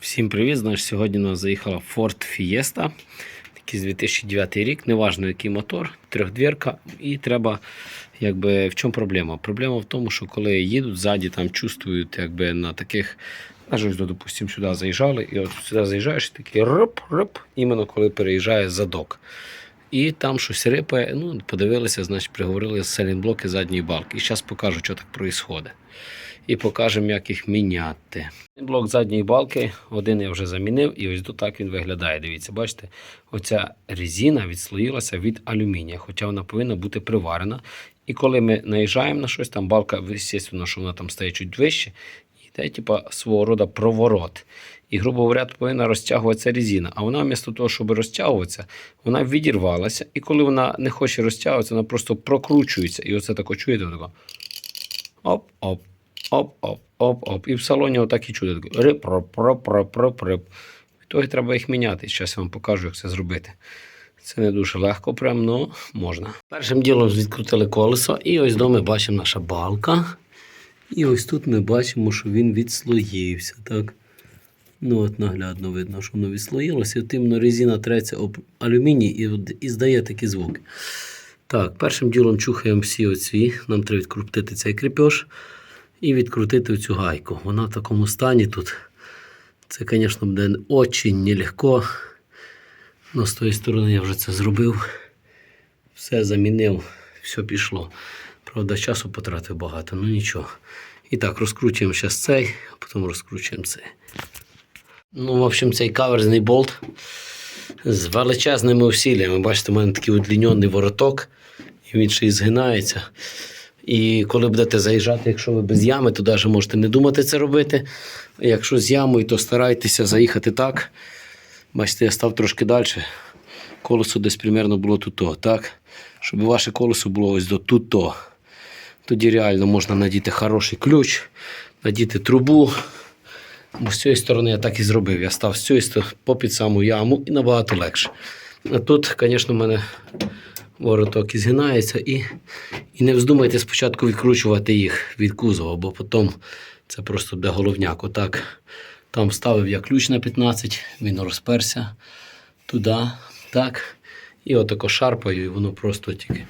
Всім привіт! Значить, сьогодні у нас заїхала Ford Fiesta. Такий з 2009 рік, неважно який мотор, трьохдвірка, і треба, якби, в чому проблема? Проблема в тому, що коли їдуть ззаді, там чувствують, якби на таких, ну, допустимо, сюди заїжджали, і от сюди заїжджаєш, і такий роп-роп, іменно коли переїжджає задок. І там щось рипає, ну, подивилися, значить, приговорили селінблоки задньої балки. І зараз покажу, що так відбувається. І покажемо, як їх міняти. Блок задньої балки, один я вже замінив, і ось тут так він виглядає. Дивіться, бачите, оця резина відслоїлася від алюмінія, хоча вона повинна бути приварена. І коли ми наїжджаємо на щось, там балка, звісно, що вона там стає чуть вище, йде типа свого роду проворот. І, грубо говоря, повинна розтягуватися резина. А вона, вмісто того, щоб розтягуватися, вона відірвалася. І коли вона не хоче розтягуватися, вона просто прокручується. І оце тако чуєте, тако. Оп-оп. Оп-оп, оп-оп. І в салоні отак і чути. Рип, роп, роп, роп, роп, рип. Того треба їх міняти. Зараз я вам покажу, як це зробити. Це не дуже легко, прям, але можна. Першим ділом відкрутили колесо, і ось до ми бачимо наша балка. І ось тут ми бачимо, що він відслоївся. Так? Ну от наглядно видно, що воно відслоїлося. І тим резина треться об алюміній і, і здає такі звуки. Так, першим ділом чухаємо всі оці. Нам треба відкрутити цей кріпеж і відкрутити цю гайку. Вона в такому стані тут. Це, звісно, буде дуже нелегко. Но з тої сторони я вже це зробив. Все замінив, все пішло. Правда, часу потратив багато, ну нічого. І так, розкручуємо зараз цей, а потім розкручуємо цей. Ну, в общем, цей каверзний болт з величезними усиллями. Бачите, у мене такий удлінений вороток, і він ще й згинається. І коли будете заїжджати, якщо ви без ями, то навіть можете не думати це робити. Якщо з ямою, то старайтеся заїхати так. Бачите, я став трошки далі. Колесо десь примерно було тут, так? Щоб ваше колесо було ось до тут. Тоді реально можна надіти хороший ключ, надіти трубу. Бо з цієї сторони я так і зробив. Я став з цієї сторони попід саму яму і набагато легше. А тут, звісно, в мене вороток і згинається. І, і не вздумайте спочатку відкручувати їх від кузова, бо потім це просто буде головняк. Отак. Там ставив я ключ на 15, він розперся туди, так. І отако шарпаю, і воно просто тільки.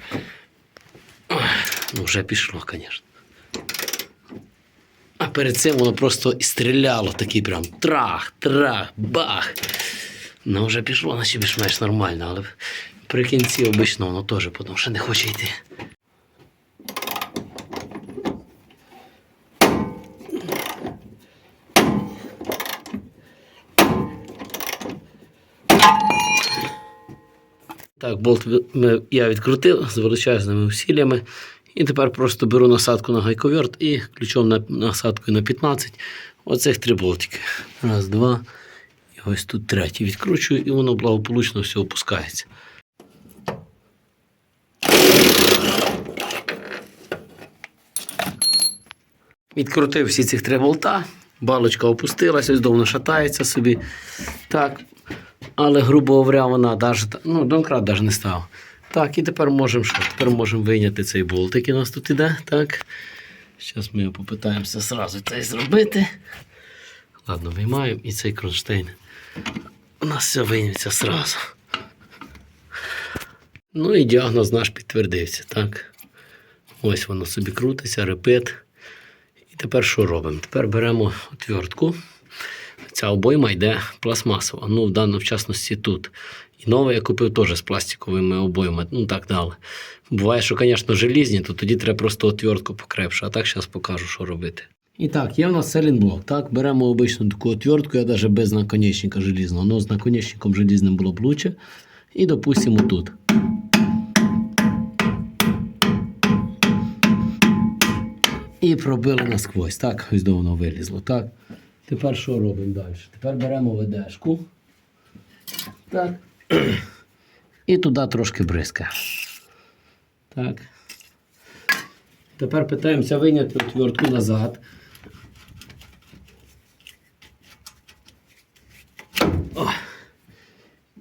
Ну, вже пішло, звісно. А перед цим воно просто стріляло такий прям трах, трах, бах. Ну, вже пішло, наче більш-менш нормально, але при кінці обично воно теж, тому що не хоче йти. Так, болт ми- я відкрутив з величезними усиллями. І тепер просто беру насадку на гайковерт і ключом на насадкою на 15. Оцих три болтики. Раз, два. І ось тут третій. Відкручую, і воно благополучно все опускається. Відкрутив всі цих три болта. Балочка опустилася, ось довго шатається собі. Так. Але, грубо говоря, вона навіть, ну, донкрат навіть не став. Так, і тепер можемо що? Тепер можемо вийняти цей болт, який у нас тут іде. Так. Зараз ми його попитаємося зразу цей зробити. Ладно, виймаємо і цей кронштейн. У нас все вийметься зразу. Ну і діагноз наш підтвердився, так. Ось воно собі крутиться, репит. І тепер що робимо? Тепер беремо отвертку. Ця обойма йде пластмасова. Ну, в даному в частності тут. І нове я купив теж з пластиковими обоймами. Ну так далі. Буває, що, звісно, желізні, то тоді треба просто отвертку покрепше. А так зараз покажу, що робити. І так, є в нас селінблок. Так, беремо обичну таку отвертку, я навіть без наконечника желізного. Ну, з наконечником желізним було б лучше. І допустимо тут. І пробили насквозь. Так, ось до воно вилізло. Так. Тепер що робимо далі? Тепер беремо ведешку. Так. І туди трошки бризка. Так. Тепер питаємося вийняти отвертку назад. О.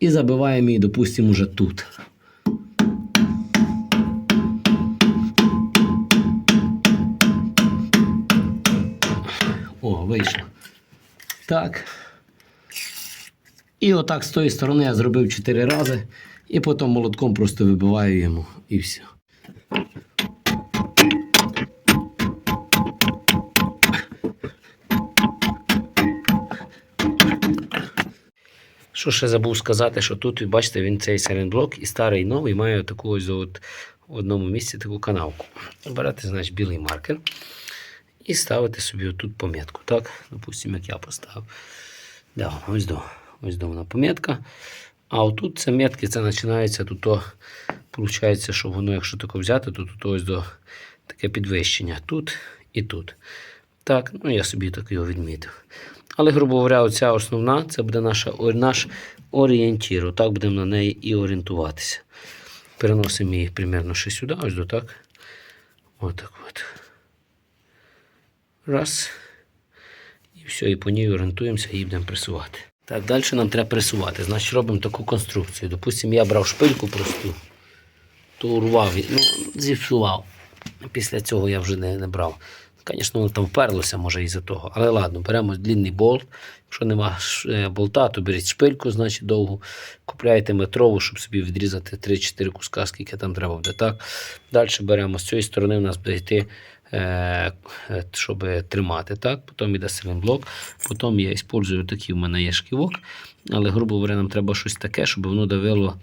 І забиваємо її, допустимо, уже тут. О, вийшло. Так. І отак з тої сторони я зробив 4 рази, і потім молотком просто вибиваю йому і все. Що ще забув сказати, що тут, бачите, він цей серенблок і старий і новий має таку ось от в одному місці таку канавку. Берете, значить, білий маркер і ставите собі отут помітку. Так, допустимо, як я поставив. Да, ось до, ось до вона помітка. А отут це метки, це починається тут, то, виходить, що воно, якщо таке взяти, то тут ось до таке підвищення. Тут і тут. Так, ну я собі так його відмітив. Але, грубо говоря, оця основна це буде наша, наш орієнтір. Так будемо на неї і орієнтуватися. Переносимо її примерно ще сюди, ось до так. Отак от. Раз. І все, і по ній орієнтуємося і будемо пресувати. Так, далі нам треба пресувати. Значить, робимо таку конструкцію. Допустимо, я брав шпильку просту, то урвав, ну, зіпсував. Після цього я вже не, не брав. Звісно, воно там вперлося, може, із-за того. Але ладно, беремо длинний болт. Якщо нема е, болта, то беріть шпильку, значить довгу. Купляєте метрову, щоб собі відрізати 3-4 куска, скільки там треба буде. Так. Далі беремо з цієї сторони, у нас буде йти, щоб тримати. Так. Потім йде силінблок. Потім я використовую такий в мене є шківок. Але, грубо говоря, нам треба щось таке, щоб воно давило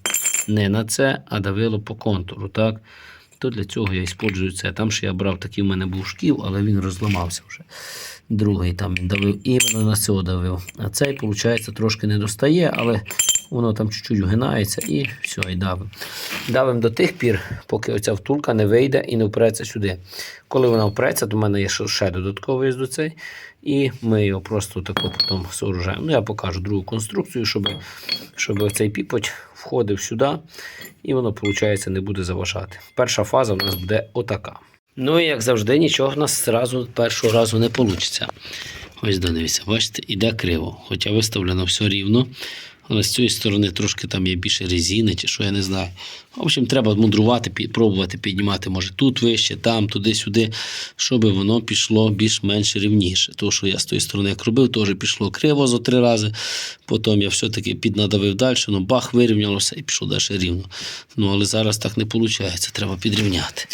не на це, а давило по контуру. Так то для цього я використовую це. Там ще я брав такий в мене був шків, але він розламався вже. Другий там він давив, іменно на цього давив. А цей, виходить, трошки не достає, але воно там чуть-чуть вгинається і все, і давим. Давим до тих пір, поки оця втулка не вийде і не впреться сюди. Коли вона впреться, то в мене є ще- додатковий із до цей. І ми його просто тако потім сооружаємо. Ну, я покажу другу конструкцію, щоб, щоб цей піпоть входив сюди, і воно, виходить, не буде заважати. Перша фаза у нас буде отака. Ну і як завжди, нічого в нас зразу першого разу не вийде. Ось дивіться, бачите, іде криво. Хоча виставлено все рівно. Але з цієї сторони трошки там є більше резини, чи що я не знаю. В общем, треба мудрувати, пробувати піднімати, може тут вище, там, туди-сюди, щоб воно пішло більш-менш рівніше. Тому що я з тої сторони, як робив, теж пішло криво зо три рази. Потім я все-таки піднадавив далі, ну бах, вирівнялося і пішло далі рівно. Ну, але зараз так не виходить, треба підрівняти.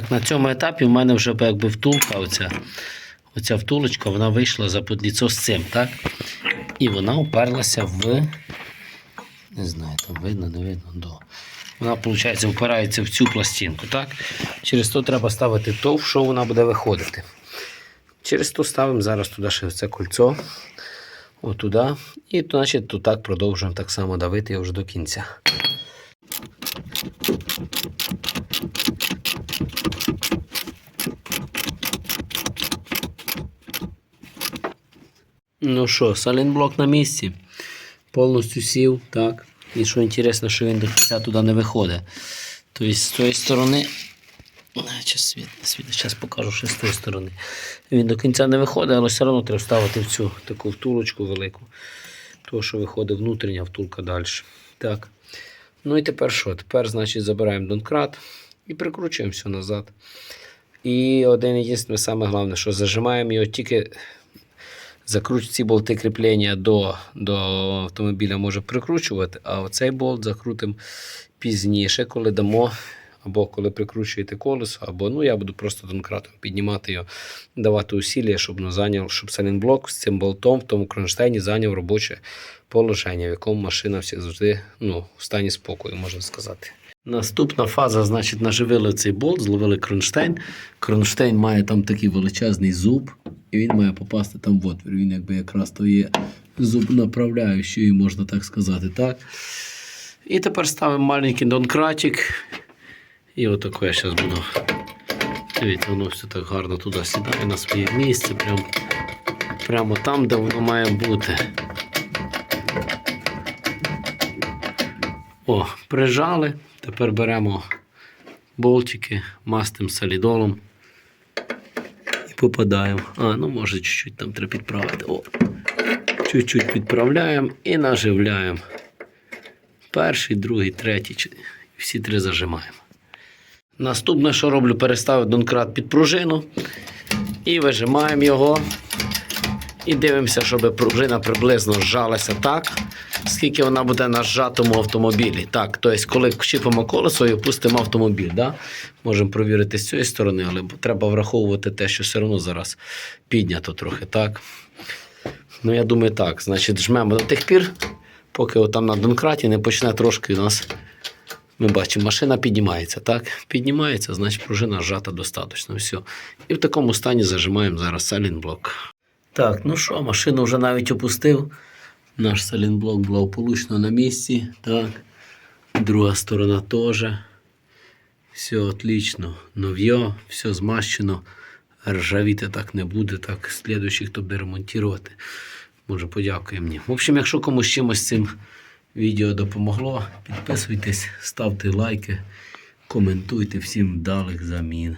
Так, на цьому етапі в мене вже якби втулка, оця, оця втулочка, вона вийшла за подліцо з цим, так? І вона уперлася в. Не знаю, там видно, не видно. До. Вона, виходить, впирається в цю пластинку, так? Через то треба ставити то, в що вона буде виходити. Через то ставимо зараз туди ще це кольцо. Отуда. І значить, то так продовжуємо так само давити вже до кінця. Ну що, салінблок на місці. Повністю сів, так. І що інтересно, що він до кінця туди не виходить. Тобто з цієї сторони. Зараз світ, світ, зараз покажу, що з тієї сторони. Він до кінця не виходить, але все одно треба ставити в цю таку втулочку велику. То, що виходить внутрішня втулка далі. Так. Ну і тепер що? Тепер, значить, забираємо донкрат і прикручуємо все назад. І один єдине, саме головне, що зажимаємо його тільки закруч ці болти кріплення до, до автомобіля може прикручувати, а оцей болт закрутимо пізніше, коли дамо, або коли прикручуєте колесо, або ну я буду просто донкратом піднімати його, давати усилля, щоб ну, зайняв, щоб салінблок з цим болтом в тому кронштейні зайняв робоче положення, в якому машина всі завжди ну, в стані спокою, можна сказати. Наступна фаза, значить, наживили цей болт, зловили кронштейн. Кронштейн має там такий величезний зуб, і він має попасти там в отвір. Він якби якраз то є зуб направляючий, можна так сказати. так. І тепер ставимо маленький донкратик. І отако я зараз буду. Дивіться, воно все так гарно туди сідає на своє місце, прям, прямо там, де воно має бути. О, прижали. Тепер беремо болтики, мастим солідолом попадаємо. А, ну може чуть-чуть там треба підправити. О, чуть-чуть підправляємо і наживляємо Перший, другий, третій. Всі три зажимаємо. Наступне, що роблю, переставив донкрат під пружину і вижимаємо його. І дивимося, щоб пружина приблизно зжалася так, скільки вона буде на зжатому автомобілі. Так, тобто, коли чіпимо колесо і опустимо автомобіль. Да? Можемо провірити з цієї сторони, але треба враховувати те, що все одно зараз піднято трохи. так. Ну, я думаю, так. Значить, жмемо до тих пір, поки там на донкраті не почне трошки у нас. Ми бачимо, машина піднімається, так? Піднімається, значить пружина зжата достатньо. Все. І в такому стані зажимаємо зараз салінблок. Так, ну що, машину вже навіть опустив. Наш салінблок благополучно на місці. Так. Друга сторона теж. Все отлично. Нов'є, все змащено. Ржавіти так не буде. Так, слідуючий, хто буде ремонтувати, може подякує мені. В общем, якщо комусь чимось цим відео допомогло, підписуйтесь, ставте лайки, коментуйте всім вдалих замін.